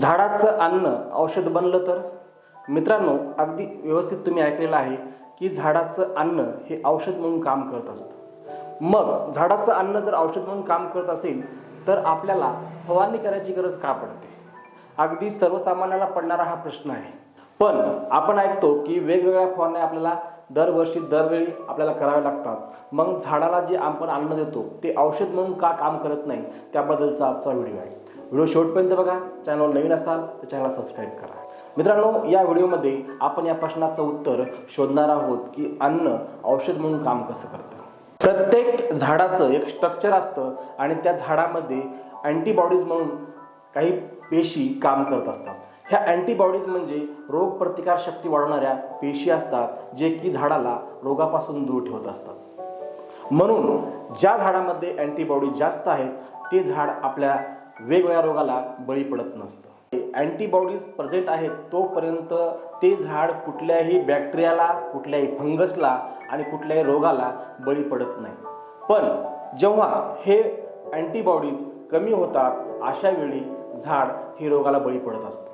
झाडाचं अन्न औषध बनलं तर? मित्रांनो अगदी व्यवस्थित तुम्ही ऐकलेलं आहे की झाडाचं अन्न हे औषध म्हणून काम करत असतं. मग झाडाचं अन्न जर औषध म्हणून काम करत असेल तर आपल्याला फवारणी करायची गरज का पडते? अगदी सर्वसामान्याला पडणारा हा प्रश्न आहे. पण आपण ऐकतो की वेगवेगळ्या फवारण्या आपल्याला दरवर्षी दरवेळी आपल्याला कराव्या लागतात. मग झाडाला जे आपण अन्न देतो ते औषध म्हणून का काम करत नाही? त्याबद्दलचा आजचा व्हिडिओ आहे. व्हिडिओ शेवटपर्यंत बघा. चॅनल नवीन असाल तर चॅनलला सबस्क्राईब करा. मित्रांनो या व्हिडिओमध्ये आपण या प्रश्नाचं उत्तर शोधणार आहोत की अन्न औषध म्हणून काम कसं करतं. प्रत्येक झाडाचं एक स्ट्रक्चर असतं आणि त्या झाडामध्ये अँटीबॉडीज म्हणून काही पेशी काम करत असतात. ह्या अँटीबॉडीज म्हणजे रोगप्रतिकार शक्ती वाढवणाऱ्या पेशी असतात जे की झाडाला रोगापासून दूर ठेवत असतात. म्हणून ज्या झाडामध्ये अँटीबॉडीज जास्त आहेत ते झाड आपल्या वेगवेगळ्या रोगाला बळी पडत नसतं. अँटीबॉडीज प्रेझेंट आहेत तोपर्यंत ते झाड कुठल्याही बॅक्टेरियाला कुठल्याही फंगसला आणि कुठल्याही रोगाला बळी पडत नाही. पण जेव्हा हे अँटीबॉडीज कमी होतात अशा वेळी झाड हे रोगाला बळी पडत असतं.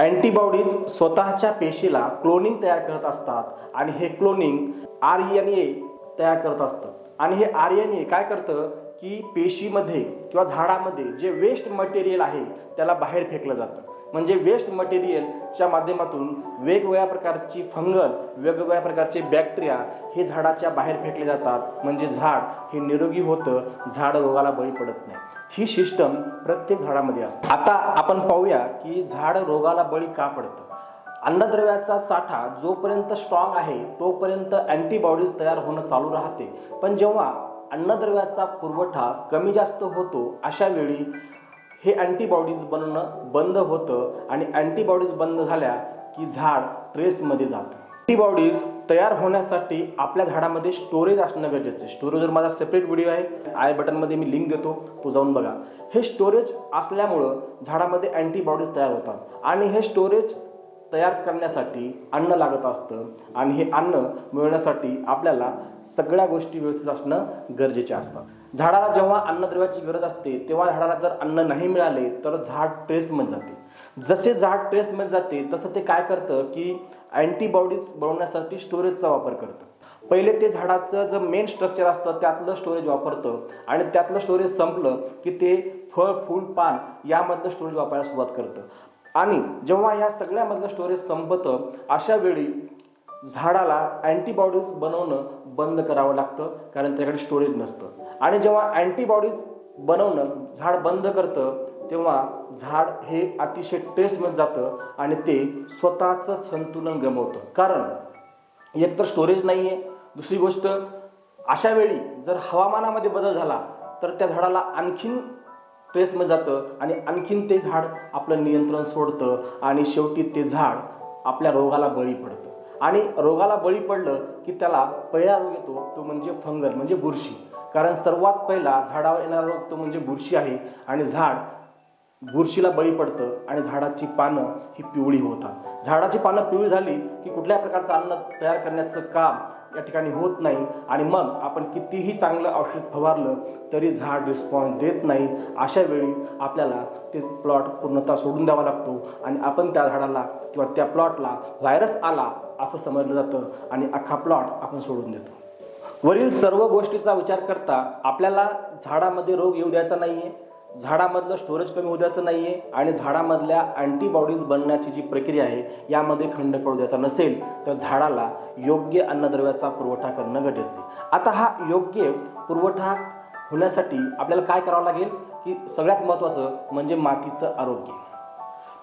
अँटीबॉडीज स्वतःच्या पेशीला क्लोनिंग तयार करत असतात आणि हे क्लोनिंग आर एन ए तयार करत असतं. आणि हे आर एन ए काय करतं? की पेशीमध्ये किंवा झाडामध्ये जे वेस्ट मटेरियल आहे त्याला बाहेर फेकलं जातं. म्हणजे वेस्ट मटेरियलच्या माध्यमातून वेगवेगळ्या प्रकारची फंगल वेगवेगळ्या प्रकारचे बॅक्टेरिया हे झाडाच्या बाहेर फेकले जातात. म्हणजे झाड हे निरोगी होतं झाड रोगाला बळी पडत नाही. ही सिस्टम प्रत्येक झाडामध्ये असते. आता आपण पाहूया की झाड रोगाला बळी का पडतं? अन्नद्रव्याचा साठा जोपर्यंत स्ट्रॉंग आहे तोपर्यंत अँटीबॉडीज तयार होणं चालू राहते. पण जेव्हा अन्नद्रव्याचा पुरवठा कमी जास्त होतो अशा वेळी हे अँटीबॉडीज बनणं बंद होतं आणि अँटीबॉडीज बंद झाल्या की झाड ट्रेसमध्ये जातं. अँटीबॉडीज तयार होण्यासाठी आपल्या झाडामध्ये स्टोरेज असणं गरजेचं आहे. स्टोरेजवर माझा सेपरेट व्हिडिओ आहे आय बटनमध्ये मी लिंक देतो तो जाऊन बघा. हे स्टोरेज असल्यामुळं झाडामध्ये अँटीबॉडीज तयार होतात. आणि हे स्टोरेज तयार करण्यासाठी अन्न लागत असतं आणि हे अन्न मिळवण्यासाठी आपल्याला सगळ्या गोष्टी व्यवस्थित असणं गरजेचे असतं. झाडाला जेव्हा अन्नद्रव्याची गरज असते तेव्हा झाडाला जर अन्न नाही मिळाले तर झाड ट्रेसमध्ये जाते. जसे झाड ट्रेसमध्ये जाते तसं ते काय करतं की अँटीबॉडीज बनवण्यासाठी स्टोरेजचा वापर करतं. पहिले ते झाडाचं जे मेन स्ट्रक्चर असतं त्यातलं स्टोरेज वापरतं आणि त्यातलं स्टोरेज संपलं की ते फळ फूल पान यामधलं स्टोरेज वापरायला सुरुवात करतं. आणि जेव्हा ह्या सगळ्यामधलं स्टोरेज संपतं अशा वेळी झाडाला अँटीबॉडीज बनवणं बंद करावं लागतं कारण त्याकडे स्टोरेज नसतं. आणि जेव्हा अँटीबॉडीज बनवणं झाड बंद करतं तेव्हा झाड हे अतिशय ट्रेसमध्ये जातं आणि ते स्वतःचं संतुलन गमवतं. कारण एकतर स्टोरेज नाही आहे दुसरी गोष्ट अशा वेळी जर हवामानामध्ये बदल झाला तर त्या झाडाला आणखीन स्ट्रेसमध्ये जातं आणि आणखीन ते झाड आपलं नियंत्रण सोडतं आणि शेवटी ते झाड आपल्या रोगाला बळी पडतं. आणि रोगाला बळी पडलं की त्याला पहिला रोग येतो तो म्हणजे फंगल म्हणजे बुरशी. कारण सर्वात पहिला झाडावर येणारा रोग तो म्हणजे बुरशी आहे आणि झाड बुरशीला बळी पडतं आणि झाडाची पानं ही पिवळी होतात. झाडाची पानं पिवळी झाली की कुठल्या प्रकारचं अन्न तयार करण्याचं काम या ठिकाणी होत नाही. आणि मग आपण कितीही चांगलं औषध फवारलं तरी झाड रिस्पॉन्स देत नाही. अशा वेळी आपल्याला ते प्लॉट पूर्णतः सोडून द्यावा लागतो. आणि आपण त्या झाडाला किंवा त्या प्लॉटला व्हायरस आला असं समजलं जातं. आणि अख्खा प्लॉट आपण सोडून देतो. वरील सर्व गोष्टीचा विचार करता आपल्याला झाडामध्ये रोग येऊ द्यायचा नाही आहे झाडामधलं स्टोरेज कमी होऊ द्यायचं नाहीये आणि झाडामधल्या अँटीबॉडीज बनण्याची जी प्रक्रिया आहे यामध्ये खंड पडू द्यायचा नसेल तर झाडाला योग्य अन्नद्रव्याचा पुरवठा करणं गरजेचं आहे. आता हा योग्य पुरवठा होण्यासाठी आपल्याला काय करावं लागेल? की सगळ्यात महत्त्वाचं म्हणजे मातीचं आरोग्य.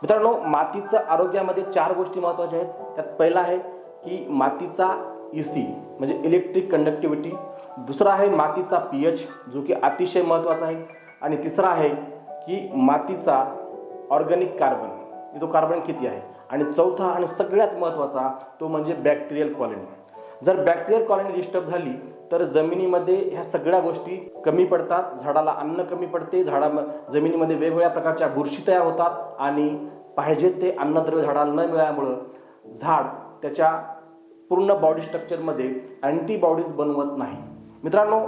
मित्रांनो मातीचं आरोग्यामध्ये चार गोष्टी महत्त्वाच्या आहेत. त्यात पहिला आहे की मातीचा इसी म्हणजे इलेक्ट्रिक कंडक्टिव्हिटी दुसरा आहे मातीचा पी एच जो की अतिशय महत्त्वाचा आहे. आणि तिसरा आहे की मातीचा ऑर्गॅनिक कार्बन तो कार्बन किती आहे? आणि चौथा आणि सगळ्यात महत्त्वाचा तो म्हणजे बॅक्टेरियल कॉलनी. जर बॅक्टेरियल कॉलनी डिस्टर्ब झाली तर जमिनीमध्ये ह्या सगळ्या गोष्टी कमी पडतात झाडाला अन्न कमी पडते झाडा जमिनीमध्ये वेगवेगळ्या प्रकारच्या बुरशी तयार होतात आणि पाहिजे ते अन्नद्रव्य झाडाला न मिळाल्यामुळं झाड त्याच्या पूर्ण बॉडी स्ट्रक्चरमध्ये अँटीबॉडीज बनवत नाही. मित्रांनो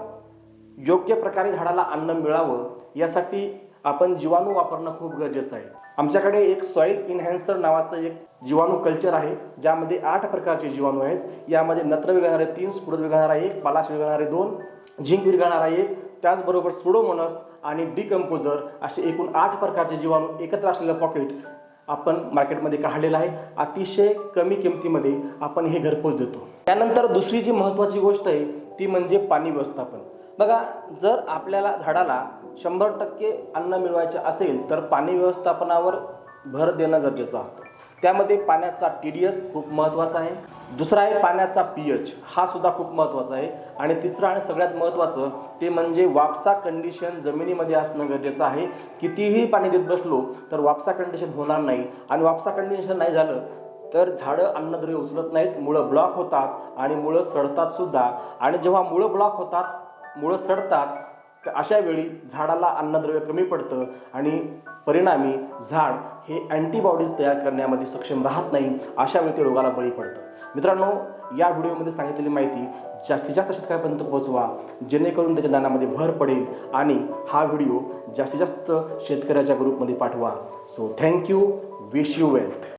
योग्य प्रकारे झाडाला अन्न मिळावं यासाठी आपण जीवाणू वापरणं खूप गरजेचं आहे. आमच्याकडे एक सॉईल इन्हॅन्सर नावाचं एक जीवाणू कल्चर आहे ज्यामध्ये आठ प्रकारचे जीवाणू आहेत. यामध्ये नत्र विघणारे तीन स्फुरद विघणारा एक पालाश विघणारे दोन झिंक विरघळणारा एक त्याचबरोबर सुडोमोनस आणि डिकम्पोजर असे एकूण आठ प्रकारचे जीवाणू एकत्र असलेलं पॉकेट आपण मार्केटमध्ये काढलेलं आहे. अतिशय कमी किमतीमध्ये आपण हे घरपोच देतो. त्यानंतर दुसरी जी महत्त्वाची गोष्ट आहे ती म्हणजे पाणी व्यवस्थापन. बघा जर आपल्याला झाडाला शंभर टक्के अन्न मिळवायचे असेल तर पाणी व्यवस्थापनावर भर देणं गरजेचं असतं. त्यामध्ये पाण्याचा टी डी एस खूप महत्त्वाचा आहे. दुसरा आहे पाण्याचा पी एच हा सुद्धा खूप महत्त्वाचा आहे. आणि तिसरं आणि सगळ्यात महत्त्वाचं ते म्हणजे वापसा कंडिशन जमिनीमध्ये असणं गरजेचं आहे. कितीही पाणी देत बसलो तर वापसा कंडिशन होणार नाही. आणि वापसा कंडिशन नाही झालं तर झाडं अन्नद्रव्य उचलत नाहीत मुळं ब्लॉक होतात आणि मुळं सडतात सुद्धा. आणि जेव्हा मुळं ब्लॉक होतात मुळं सडतात अशा वेळी झाडाला अन्नद्रव्य कमी पडतं आणि परिणामी झाड हे अँटीबॉडीज तयार करण्यामध्ये सक्षम राहत नाही अशा वेळी ते रोगाला बळी पडतं. मित्रांनो या व्हिडिओमध्ये सांगितलेली माहिती जास्तीत जास्त शेतकऱ्यापर्यंत पोहोचवा जेणेकरून त्याच्या ज्ञानामध्ये भर पडेल आणि हा व्हिडिओ जास्तीत जास्त शेतकऱ्याच्या ग्रुपमध्ये पाठवा. So thank you wish you wealth